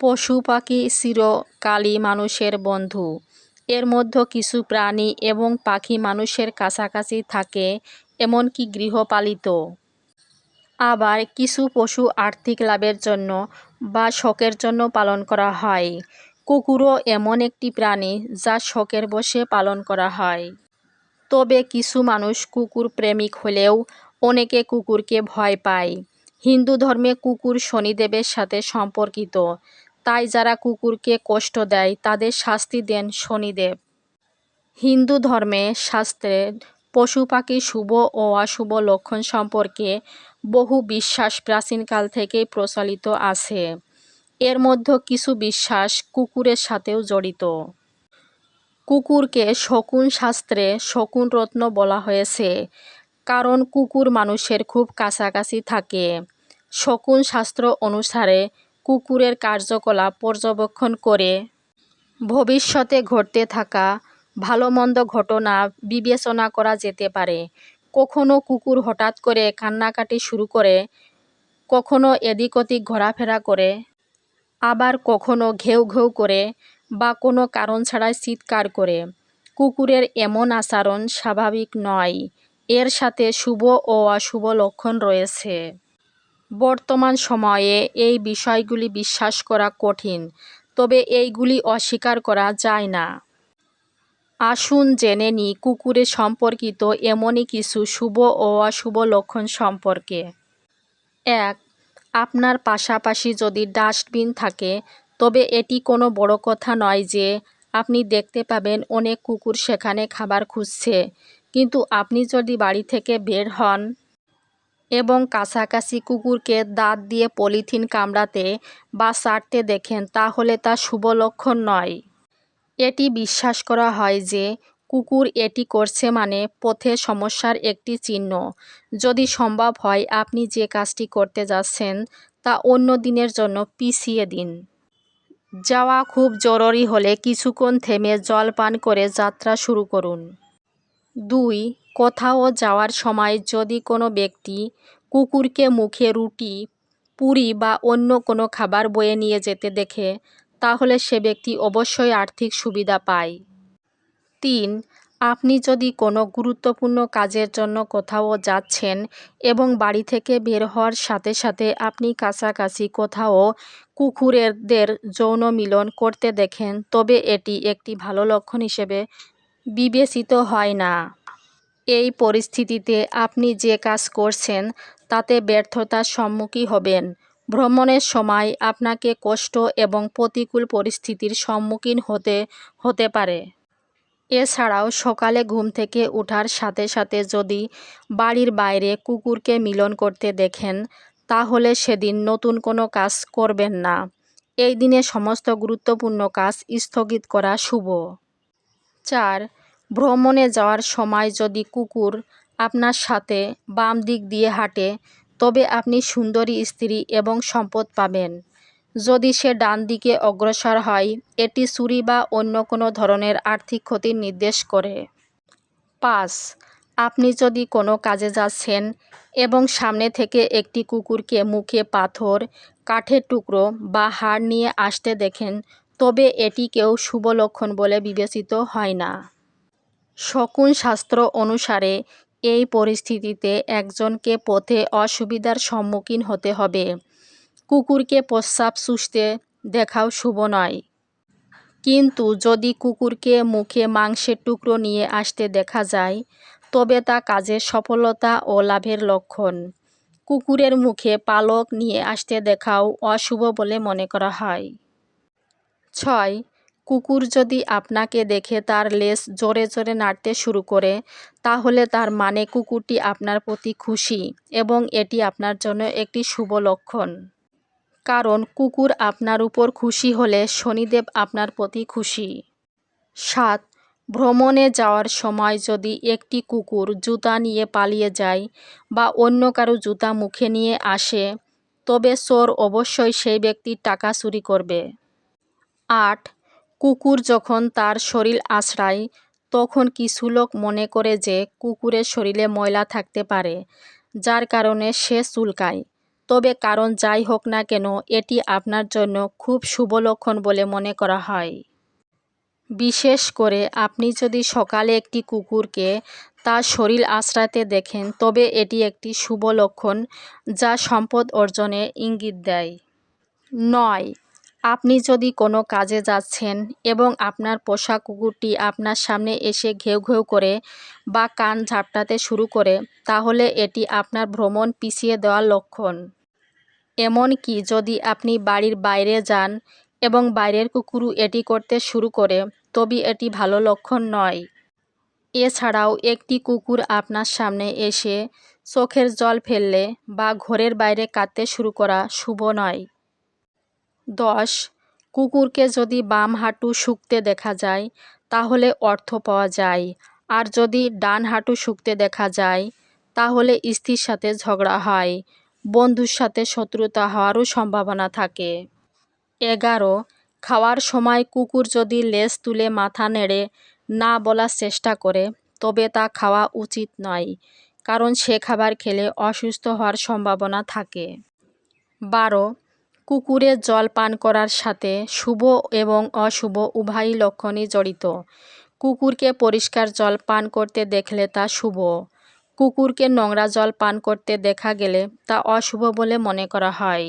পশু পাখি চিরকালই মানুষের বন্ধু। এর মধ্যে কিছু প্রাণী এবং পাখি মানুষের কাছাকাছি থাকে, এমনকি গৃহপালিত। আবার কিছু পশু আর্থিক লাভের জন্য বা শখের জন্য পালন করা হয়। কুকুরও এমন একটি প্রাণী যা শখের বশে পালন করা হয়। তবে কিছু মানুষ কুকুর প্রেমিক হলেও অনেকে কুকুরকে ভয় পায়। হিন্দু ধর্মে কুকুর শনিদেবের সাথে সম্পর্কিত। তাই যারা কুকুরকে কষ্ট দেয়, তাদের শাস্তি দেন শনিদেব। হিন্দু ধর্মে শাস্ত্রে পশু পাখি শুভ ও অশুভ লক্ষণ সম্পর্কে বহু বিশ্বাস প্রাচীনকাল থেকেই প্রচলিত আছে। এর মধ্যে কিছু বিশ্বাস কুকুরের সাথেও জড়িত। কুকুরকে শকুন শাস্ত্রে শকুন রত্ন বলা হয়েছে, কারণ কুকুর মানুষের খুব কাছাকাছি থাকে। শকুন শাস্ত্র অনুসারে কুকুরের কার্যকলাপ পর্যবেক্ষণ করে। ভবিষ্যতে ঘটতে থাকা ভালো মন্দ ঘটনা বিবেচনা করা যেতে পারে। কখনো কুকুর হঠাৎ করে কান্নাকাটি শুরু করে, কখনো এদিক ওদিক ঘোরাফেরা করে, আবার কখনো ঘেউ ঘেউ করে বা কোনো কারণ ছাড়াই চিৎকার করে। কুকুরের এমন আচরণ স্বাভাবিক নয়। এর সাথে শুভ ও অশুভ লক্ষণ রয়েছে। বর্তমান সময়ে এই বিষয়গুলি বিশ্বাস করা কঠিন, তবে এইগুলি অস্বীকার করা যায় না। আসুন জেনে নিই কুকুরে সম্পর্কিত এমনই কিছু শুভ ও অশুভ লক্ষণ সম্পর্কে। এক, আপনার পাশাপাশি যদি ডাস্টবিন থাকে, তবে এটি কোনো বড় কথা নয় যে আপনি দেখতে পাবেন অনেক কুকুর সেখানে খাবার খুঁজছে, কিন্তু আপনি যদি বাড়ি থেকে বের হন এবং কাছাকাছি কুকুরকে দাঁত দিয়ে পলিথিন কামড়াতে বা চাটতে দেখেন, তাহলে তা শুভ লক্ষণ নয়। এটি বিশ্বাস করা হয় যে কুকুর এটি করছে মানে পথে সমস্যার একটি চিহ্ন। যদি সম্ভব হয় আপনি যে কাজটি করতে যাচ্ছেন, তা অন্য দিনের জন্য পিছিয়ে দিন। যাওয়া খুব জরুরি হলে কিছুক্ষণ থেমে জল পান করে যাত্রা শুরু করুন। দুই কোথাও যাওয়ার সময় যদি কোনো ব্যক্তি কুকুরকে মুখে রুটি, পুরি বা অন্য কোনো খাবার বয়ে নিয়ে যেতে দেখে, তাহলে সে ব্যক্তি অবশ্যই আর্থিক সুবিধা পায়। তিন, আপনি যদি কোনো গুরুত্বপূর্ণ কাজের জন্য কোথাও যাচ্ছেন এবং বাড়ি থেকে বের হওয়ার সাথে সাথে আপনি কাছাকাছি কোথাও কুকুরেরদের যৌন মিলন করতে দেখেন, তবে এটি একটি ভালো লক্ষণ হিসেবে বিবেচিত হয় না। এই পরিস্থিতিতে আপনি যে কাজ করছেন, তাতে ব্যর্থতার সম্মুখীন হবেন। ভ্রমণের সময় আপনাকে কষ্ট এবং প্রতিকূল পরিস্থিতির সম্মুখীন হতে হতে পারে। এছাড়াও সকালে ঘুম থেকে ওঠার সাথে সাথে যদি বাড়ির বাইরে কুকুরকে মিলন করতে দেখেন, তাহলে সেদিন নতুন কোনো কাজ করবেন না। এই দিনে সমস্ত গুরুত্বপূর্ণ কাজ স্থগিত করা শুভ। চার ভ্রমণে যাওয়ার সময় যদি কুকুর আপনার সাথে বাম দিক দিয়ে হাঁটে, তবে আপনি সুন্দরী স্ত্রী এবং সম্পদ পাবেন। যদি সে ডান দিকে অগ্রসর হয়, এটি চুরি বা অন্য কোনো ধরনের আর্থিক ক্ষতির নির্দেশ করে। পাঁচ, আপনি যদি কোনো কাজে যাচ্ছেন এবং সামনে থেকে একটি কুকুরকে মুখে পাথর, কাঠের টুকরো বা হাড় নিয়ে আসতে দেখেন, তবে এটি কেউ শুভ লক্ষণ বলে বিবেচিত হয় না। শকুন শাস্ত্র অনুসারে এই পরিস্থিতিতে একজনকে পথে অসুবিধার সম্মুখীন হতে হবে। কুকুরকে প্রস্রাব চুষতে দেখাও শুভ নয়। কিন্তু যদি কুকুরকে মুখে মাংসের টুকরো নিয়ে আসতে দেখা যায়, তবে তা কাজের সফলতা ও লাভের লক্ষণ। কুকুরের মুখে পালক নিয়ে আসতে দেখাও অশুভ বলে মনে করা হয়। ছয় কুকুর যদি আপনাকে দেখে তার লেজ জোরে জোরে নাড়তে শুরু করে, তাহলে তার মানে কুকুরটি আপনার প্রতি খুশি এবং এটি আপনার জন্য একটি শুভ লক্ষণ। কারণ কুকুর আপনার উপর খুশি হলে শনিদেব আপনার প্রতি খুশি। সাত, ভ্রমণে যাওয়ার সময় যদি একটি কুকুর জুতা নিয়ে পালিয়ে যায় বা অন্য কারও জুতা মুখে নিয়ে আসে, তবে চোর অবশ্যই সেই ব্যক্তির টাকা চুরি করবে। আট কুকুর যখন তার শরীর আশ্রায়, তখন কিছু লোক মনে করে যে কুকুরের শরীরে ময়লা থাকতে পারে, যার কারণে সে চুলকায়। তবে কারণ যাই হোক না কেন, এটি আপনার জন্য খুব শুভ লক্ষণ বলে মনে করা হয়। বিশেষ করে আপনি যদি সকালে একটি কুকুরকে তার শরীর আঁচড়াতে দেখেন, তবে এটি একটি শুভ লক্ষণ যা সম্পদ অর্জনে ইঙ্গিত দেয়। নয় আপনি যদি কোনো কাজে যাচ্ছেন এবং আপনার পোষা কুকুরটি আপনার সামনে এসে ঘেউ ঘেউ করে বা কান ঝাপটাতে শুরু করে, তাহলে এটি আপনার ভ্রমণ পিছিয়ে দেওয়ার লক্ষণ। এমনকি যদি আপনি বাড়ির বাইরে যান এবং বাইরের কুকুরও এটি করতে শুরু করে, তবে এটি ভালো লক্ষণ নয়। এছাড়াও একটি কুকুর আপনার সামনে এসে চোখের জল ফেললে বা ঘরের বাইরে কাঁদতে শুরু করা শুভ নয়। দশ। কুকুরকে যদি বাম হাঁটু শুকতে দেখা যায়, তাহলে অর্থ পাওয়া যায়। আর যদি ডান হাঁটু শুকতে দেখা যায়, তাহলে স্ত্রীর সাথে ঝগড়া হয়। বন্ধুর সাথে শত্রুতা হওয়ারও সম্ভাবনা থাকে। এগারো। খাওয়ার সময় কুকুর যদি লেজ তুলে মাথা নেড়ে না বলার চেষ্টা করে, তবে তা খাওয়া উচিত নয়, কারণ সে খাবার খেলে অসুস্থ হওয়ার সম্ভাবনা থাকে। বারো। কুকুরের জল পান করার সাথে শুভ এবং অশুভ উভয়ই লক্ষণই জড়িত। কুকুরকে পরিষ্কার জল পান করতে দেখলে তা শুভ। কুকুরকে নোংরা জল পান করতে দেখা গেলে তা অশুভ বলে মনে করা হয়।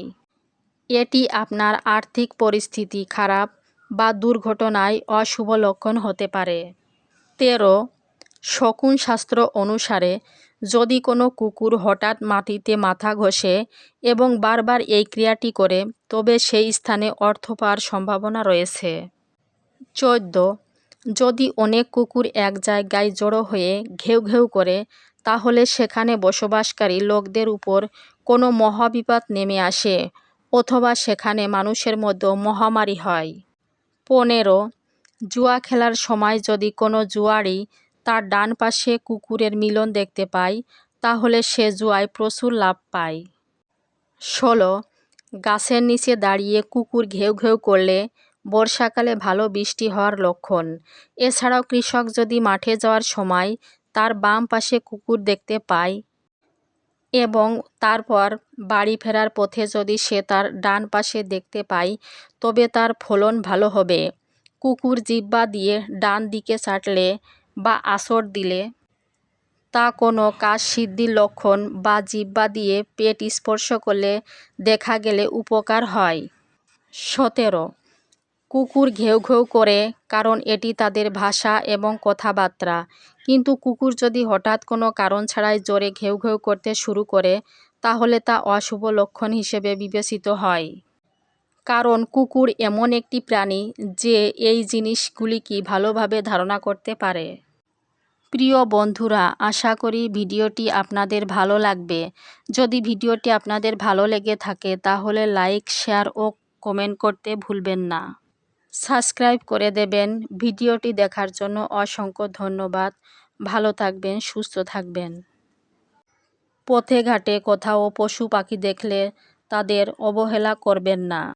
এটি আপনার আর্থিক পরিস্থিতি খারাপ বা দুর্ঘটনায় অশুভ লক্ষণ হতে পারে। তেরো শকুন শাস্ত্র অনুসারে, যদি কোনো কুকুর হঠাৎ মাটিতে মাথা ঘষে এবং বারবার এই ক্রিয়াটি করে, তবে সেই স্থানে অর্থ পাওয়ার সম্ভাবনা রয়েছে। চোদ্দ। যদি অনেক কুকুর এক জায়গায় জড়ো হয়ে ঘেউ ঘেউ করে, তাহলে সেখানে বসবাসকারী লোকদের উপর কোনো মহাবিপদ নেমে আসে, অথবা সেখানে মানুষের মধ্যে মহামারী হয়। পনেরো। জুয়া খেলার সময় যদি কোনো জুয়ারি তার ডান পাশে কুকুরের মিলন দেখতে পায় তাহলে সে জুয়ায় প্রচুর লাভ পায়। ষোলো, গাছের নিচে দাঁড়িয়ে কুকুর ঘেউ ঘেউ করলে বর্ষাকালে ভালো বৃষ্টি হওয়ার লক্ষণ। এছাড়াও কৃষক যদি মাঠে যাওয়ার সময় তার বাম পাশে কুকুর দেখতে পায় এবং তারপর বাড়ি ফেরার পথে যদি সে তার ডান পাশে দেখতে পায়, তবে তার ফলন ভালো হবে। কুকুর জিব্বা দিয়ে ডান দিকে চাটলে বা আসর দিলে, তা কোনো কাজ সিদ্ধির লক্ষণ বা জিব্বা দিয়ে পেট স্পর্শ করলে দেখা গেলে উপকার হয়। সতেরো, কুকুর ঘেউ ঘেউ করে, কারণ এটি তাদের ভাষা এবং কথাবার্তা। কিন্তু কুকুর যদি হঠাৎ কোনো কারণ ছাড়াই জোরে ঘেউ ঘেউ করতে শুরু করে, তাহলে তা অশুভ লক্ষণ হিসেবে বিবেচিত হয়। কারণ কুকুর এমন একটি প্রাণী যে এই জিনিসগুলিকে ভালোভাবে ধারণা করতে পারে। প্রিয় বন্ধুরা, আশা করি ভিডিওটি আপনাদের ভালো লাগবে। যদি ভিডিওটি আপনাদের ভালো লেগে থাকে, তাহলে লাইক, শেয়ার ও কমেন্ট করতে ভুলবেন না। সাবস্ক্রাইব করে দেবেন। ভিডিওটি দেখার জন্য অসংখ্য ধন্যবাদ। ভালো থাকবেন, সুস্থ থাকবেন। পথে ঘাটে কোথাও পশু পাখি দেখলে তাদের অবহেলা করবেন না।